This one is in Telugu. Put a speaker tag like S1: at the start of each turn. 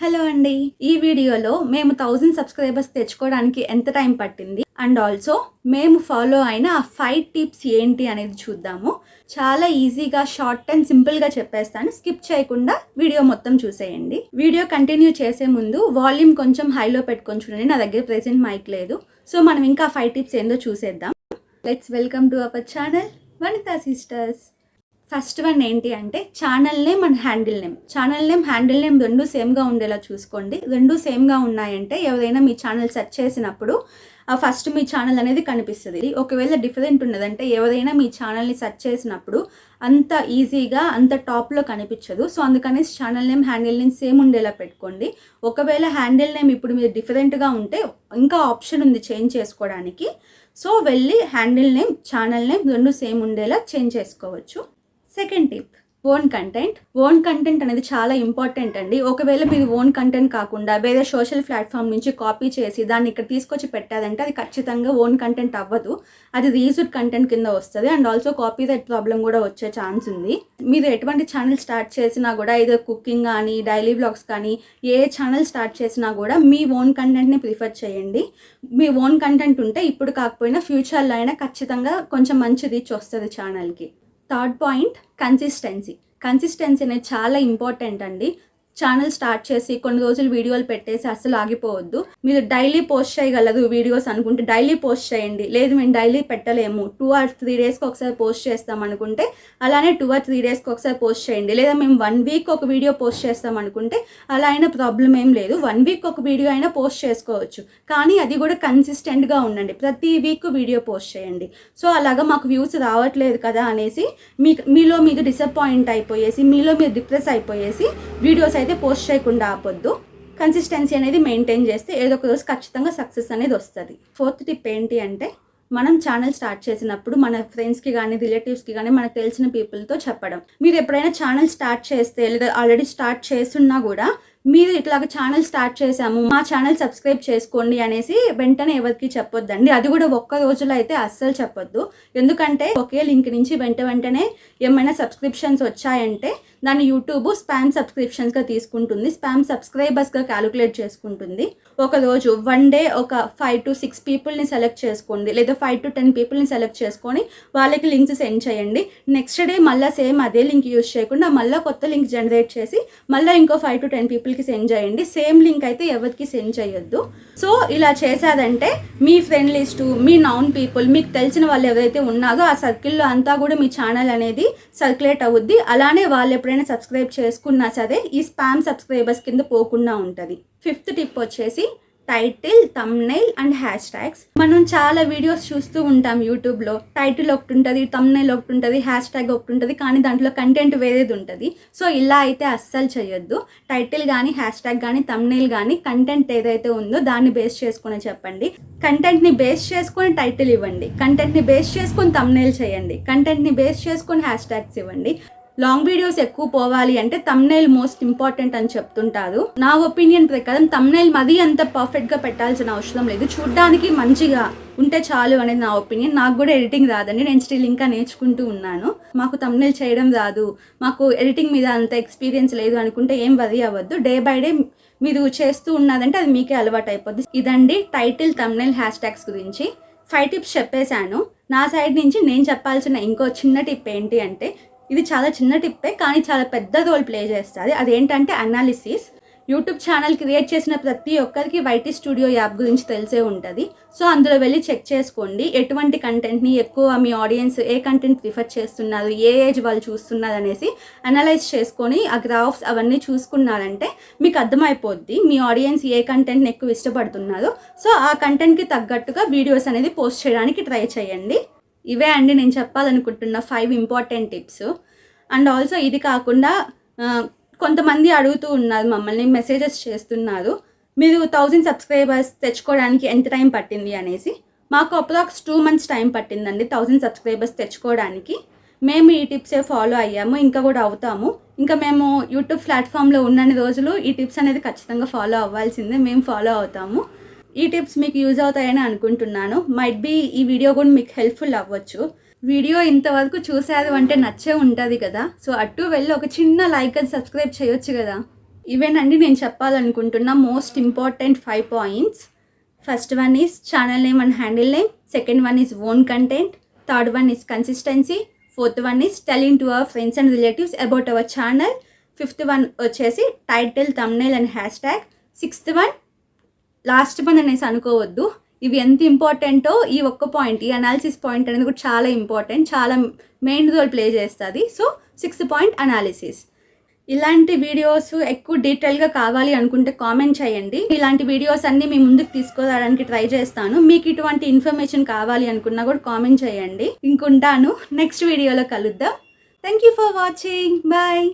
S1: హలో అండి. ఈ వీడియోలో మేము థౌజండ్ సబ్స్క్రైబర్స్ తెచ్చుకోవడానికి ఎంత టైం పట్టింది? అండ్ ఆల్సో మేము ఫాలో అయిన ఆ ఫైవ్ టిప్స్ ఏంటి అనేది చూద్దాము. చాలా ఈజీగా షార్ట్ అండ్ సింపుల్గా చెప్పేస్తాను. స్కిప్ చేయకుండా వీడియో మొత్తం చూసేయండి. వీడియో కంటిన్యూ చేసే ముందు వాల్యూమ్ కొంచెం హైలో పెట్టుకొని చూడండి. నా దగ్గర ప్రెసెంట్ మైక్ లేదు. సో మనం ఇంకా ఫైవ్ టిప్స్ ఏందో చూసేద్దాం. Let's welcome to our channel Vanitha sisters first one ఏంటి అంటే channel name and handle name. Channel name handle name రెండు సేమ్గా ఉండేలా చూసుకోండి. రెండు సేమ్గా ఉన్నాయంటే ఎవరైనా మీ ఛానల్ సెర్చ్ చేసినప్పుడు ఆ ఫస్ట్ మీ ఛానల్ అనేది కనిపిస్తుంది. ఒకవేళ డిఫరెంట్ ఉన్నదంటే ఎవరైనా మీ ఛానల్ని సెర్చ్ చేసినప్పుడు అంత ఈజీగా అంత టాప్లో కనిపించదు. సో అందుకని channel name handle name same ఉండేలా పెట్టుకోండి. ఒకవేళ హ్యాండిల్ నేమ్ ఇప్పుడు మీరు డిఫరెంట్గా ఉంటే ఇంకా ఆప్షన్ ఉంది చేంజ్ చేసుకోవడానికి. సో వెళ్ళి హ్యాండిల్ నేమ్ ఛానల్ నేమ్ రెండు సేమ్ ఉండేలా చేంజ్ చేసుకోవచ్చు. Second tip own content own content అనేది చాలా ఇంపార్టెంట్ అండి. ఒకవేళ మీరు ఓన్ కంటెంట్ కాకుండా వేరే సోషల్ ప్లాట్ఫామ్ నుంచి కాపీ చేసి దాన్ని ఇక్కడ తీసుకొచ్చి పెట్టారంటే అది ఖచ్చితంగా ఓన్ కంటెంట్ అవ్వదు. అది రీజుడ్ కంటెంట్ కింద వస్తుంది. And also copyright problem కూడా వచ్చే ఛాన్స్ ఉంది. మీరు ఎటువంటి ఛానల్ స్టార్ట్ చేసినా కూడా ఏదో కుకింగ్ కానీ డైలీ బ్లాగ్స్ కానీ ఏ ఛానల్ స్టార్ట్ చేసినా కూడా మీ ఓన్ కంటెంట్ని ప్రిఫర్ చేయండి. మీ ఓన్ కంటెంట్ ఉంటే ఇప్పుడు కాకపోయినా ఫ్యూచర్లో అయినా ఖచ్చితంగా కొంచెం మంచి రీచ్ వస్తుంది ఛానల్కి థర్డ్ పాయింట్ కన్సిస్టెన్సీ కన్సిస్టెన్సీ అనేది చాలా ఇంపార్టెంట్ అండి. ఛానల్ స్టార్ట్ చేసి కొన్ని రోజులు వీడియోలు పెట్టేసి అస్సలు ఆగిపోవద్దు. మీరు డైలీ పోస్ట్ చేయగలరు వీడియోస్ అనుకుంటే డైలీ పోస్ట్ చేయండి. లేదు మేము డైలీ పెట్టలేము. టూ ఆర్ త్రీ డేస్కి ఒకసారి పోస్ట్ చేస్తాం అనుకుంటే అలానే టూ ఆర్ త్రీ డేస్కి ఒకసారి పోస్ట్ చేయండి. లేదా మేము వన్ వీక్ ఒక వీడియో పోస్ట్ చేస్తాం అనుకుంటే అలా అయినా ప్రాబ్లం ఏం లేదు. వన్ వీక్ ఒక వీడియో అయినా పోస్ట్ చేసుకోవచ్చు. కానీ అది కూడా కన్సిస్టెంట్గా ఉండండి. ప్రతి వీక్ వీడియో పోస్ట్ చేయండి. సో అలాగా మాకు వ్యూస్ రావట్లేదు కదా అనేసి మీ మీలో మీరు డిసప్పాయింట్ అయిపోయేసి మీలో మీరు డిప్రెస్ అయిపోయేసి వీడియోస్ అయితే పోస్ట్ చేయకుండా ఆపొద్దు. కన్సిస్టెన్సీ అనేది మెయింటైన్ చేస్తే ఏదో ఒక రోజు ఖచ్చితంగా సక్సెస్ అనేది వస్తుంది. ఫోర్త్ టిప్ ఏంటి అంటే మనం ఛానల్ స్టార్ట్ చేసినప్పుడు మన ఫ్రెండ్స్కి కానీ రిలేటివ్స్కి కానీ మనకు తెలిసిన పీపుల్తో చెప్పడం. మీరు ఎప్పుడైనా ఛానల్ స్టార్ట్ చేస్తే లేదా ఆల్రెడీ స్టార్ట్ చేస్తున్నా కూడా మీరు ఇట్లాగ ఛానల్ స్టార్ట్ చేసాము మా ఛానల్ సబ్స్క్రైబ్ చేసుకోండి అనేసి వెంటనే ఎవరికి చెప్పొద్దండి. అది కూడా ఒక్క రోజులో అయితే అస్సలు చెప్పొద్దు. ఎందుకంటే ఒకే లింక్ నుంచి వెంట వెంటనే ఏమైనా సబ్స్క్రిప్షన్స్ వచ్చాయంటే దాన్ని యూట్యూబ్ స్పామ్ సబ్స్క్రిప్షన్స్గా తీసుకుంటుంది. స్పామ్ సబ్స్క్రైబర్స్గా క్యాలిక్యులేట్ చేసుకుంటుంది. ఒక రోజు వన్ డే ఒక ఫైవ్ టు సిక్స్ పీపుల్ని సెలెక్ట్ చేసుకోండి. లేదా ఫైవ్ టు టెన్ పీపుల్ని సెలెక్ట్ చేసుకొని వాళ్ళకి లింక్స్ సెండ్ చేయండి. నెక్స్ట్ డే మళ్ళీ సేమ్ అదే లింక్ యూజ్ చేయకుండా మళ్ళీ కొత్త లింక్ జనరేట్ చేసి మళ్ళీ ఇంకో ఫైవ్ టు టెన్ పీపుల్ పీపుల్కి సెండ్ చేయండి. సేమ్ లింక్ అయితే ఎవరికి సెండ్ చేయొద్దు. సో ఇలా చేశారంటే మీ ఫ్రెండ్ లిస్టు మీ నౌన్ పీపుల్ మీకు తెలిసిన వాళ్ళు ఎవరైతే ఉన్నారో ఆ సర్కిల్లో అంతా కూడా మీ ఛానల్ అనేది సర్క్యులేట్ అవుద్ది. అలానే వాళ్ళు ఎప్పుడైనా సబ్స్క్రైబ్ చేసుకున్నా సరే ఈ స్పామ్ సబ్స్క్రైబర్స్ కింద పోకుండా ఉంటుంది. ఫిఫ్త్ టిప్ వచ్చేసి title thumbnail and hashtags మనం చాలా వీడియోస్ చూస్తూ ఉంటాం యూట్యూబ్లో టైటిల్ ఒకటి ఉంటుంది తమ్నైల్ ఒకటి ఉంటుంది హ్యాష్ ట్యాగ్ ఒకటి ఉంటుంది కానీ దాంట్లో కంటెంట్ వేరేది ఉంటుంది. సో ఇలా అయితే అస్సలు చేయొద్దు. టైటిల్ కానీ హ్యాష్ ట్యాగ్ కానీ తమ్నైల్ కానీ కంటెంట్ ఏదైతే ఉందో దాన్ని బేస్ చేసుకుని చెప్పండి. కంటెంట్ని బేస్ చేసుకొని టైటిల్ ఇవ్వండి. కంటెంట్ని బేస్ చేసుకొని తమ్నైల్ చేయండి. కంటెంట్ని బేస్ చేసుకొని హ్యాష్ ట్యాగ్స్ ఇవ్వండి. లాంగ్ వీడియోస్ ఎక్కువ పోవాలి అంటే తమ్నైల్ మోస్ట్ ఇంపార్టెంట్ అని చెప్తుంటారు. నా ఒపీనియన్ ప్రకారం తమ్నైల్ మరీ అంత పర్ఫెక్ట్గా పెట్టాల్సిన అవసరం లేదు. చూడ్డానికి మంచిగా ఉంటే చాలు అనేది నా ఒపీనియన్ నాకు కూడా ఎడిటింగ్ రాదండి. నేను స్టిల్ ఇంకా నేర్చుకుంటూ ఉన్నాను. మాకు తమ్నైల్ చేయడం రాదు. మాకు ఎడిటింగ్ మీద అంత ఎక్స్పీరియన్స్ లేదు అనుకుంటే ఏం వరి అవ్వద్దు. డే బై డే మీరు చేస్తూ ఉన్నదంటే అది మీకే అలవాటు అయిపోద్ది. ఇదండి టైటిల్ తమ్నైల్ హ్యాష్ ట్యాగ్స్ గురించి. ఫైవ్ టిప్స్ చెప్పేశాను. నా సైడ్ నుంచి నేను చెప్పాల్సిన ఇంకో చిన్న టిప్ ఏంటి అంటే ఇది చాలా చిన్న టిప్పే కానీ చాలా పెద్ద రోల్ ప్లే చేస్తుంది. అదేంటంటే అనాలిసిస్ యూట్యూబ్ ఛానల్ క్రియేట్ చేసిన ప్రతి ఒక్కరికి వైటీ స్టూడియో యాప్ గురించి తెలిసే ఉంటుంది. సో అందులో వెళ్ళి చెక్ చేసుకోండి. ఎటువంటి కంటెంట్ని ఎక్కువ మీ ఆడియన్స్ ఏ కంటెంట్ ప్రిఫర్ చేస్తున్నారు ఏ ఏజ్ వాళ్ళు చూస్తున్నారు అనేసి అనలైజ్ చేసుకొని ఆ గ్రాఫ్స్ అవన్నీ చూసుకున్నారంటే మీకు అర్థమైపోద్ది మీ ఆడియన్స్ ఏ కంటెంట్ని ఎక్కువ ఇష్టపడుతున్నారో. సో ఆ కంటెంట్కి తగ్గట్టుగా వీడియోస్ అనేది పోస్ట్ చేయడానికి ట్రై చేయండి. ఇవే అండి నేను చెప్పాలనుకుంటున్న five important tips and also ఇది కాకుండా కొంతమంది అడుగుతూ ఉన్నారు మమ్మల్ని మెసేజెస్ చేస్తున్నారు. మీరు థౌజండ్ సబ్స్క్రైబర్స్ తెచ్చుకోవడానికి ఎంత టైం పట్టింది అనేసి? మాకు అప్రాక్స్ టూ మంత్స్ టైం పట్టిందండి థౌజండ్ సబ్స్క్రైబర్స్ తెచ్చుకోవడానికి. మేము ఈ టిప్సే ఫాలో అయ్యాము ఇంకా కూడా అవుతాము. ఇంకా మేము యూట్యూబ్ ప్లాట్ఫామ్లో ఉన్నన్ని రోజులు ఈ టిప్స్ అనేది ఖచ్చితంగా ఫాలో అవ్వాల్సిందే మేము ఫాలో అవుతాము. ఈ టిప్స్ మీకు యూజ్ అవుతాయని అనుకుంటున్నాను. మైట్ బీ ఈ వీడియో కూడా మీకు హెల్ప్ఫుల్ అవ్వచ్చు. వీడియో ఇంతవరకు చూశారు అంటే నచ్చే ఉంటుంది కదా. సో అటు వెళ్ళి ఒక చిన్న లైక్ అని సబ్స్క్రైబ్ చేయొచ్చు కదా. ఇవేనండి నేను చెప్పాలనుకుంటున్న most important five points first one is channel name and handle name second one is own content third one is consistency fourth one is telling to our friends and relatives about our channel fifth one వచ్చేసి title thumbnail and hashtag sixth one last పని అనేసి అనుకోవద్దు. ఇవి ఎంత ఇంపార్టెంటో ఈ ఒక్క పాయింట్ ఈ అనాలిసిస్ పాయింట్ అనేది కూడా చాలా ఇంపార్టెంట్ చాలా మెయిన్ రోల్ ప్లే చేస్తుంది. సో సిక్స్త్ పాయింట్ అనాలిసిస్ ఇలాంటి వీడియోస్ ఎక్కువ డీటెయిల్గా కావాలి అనుకుంటే కామెంట్ చేయండి. ఇలాంటి వీడియోస్ అన్నీ మీ ముందుకు తీసుకురావడానికి ట్రై చేస్తాను. మీకు ఇటువంటి ఇన్ఫర్మేషన్ కావాలి అనుకున్నా కూడా కామెంట్ చేయండి. ఇంకుంటాను. నెక్స్ట్ వీడియోలో కలుద్దాం. Thank you for watching bye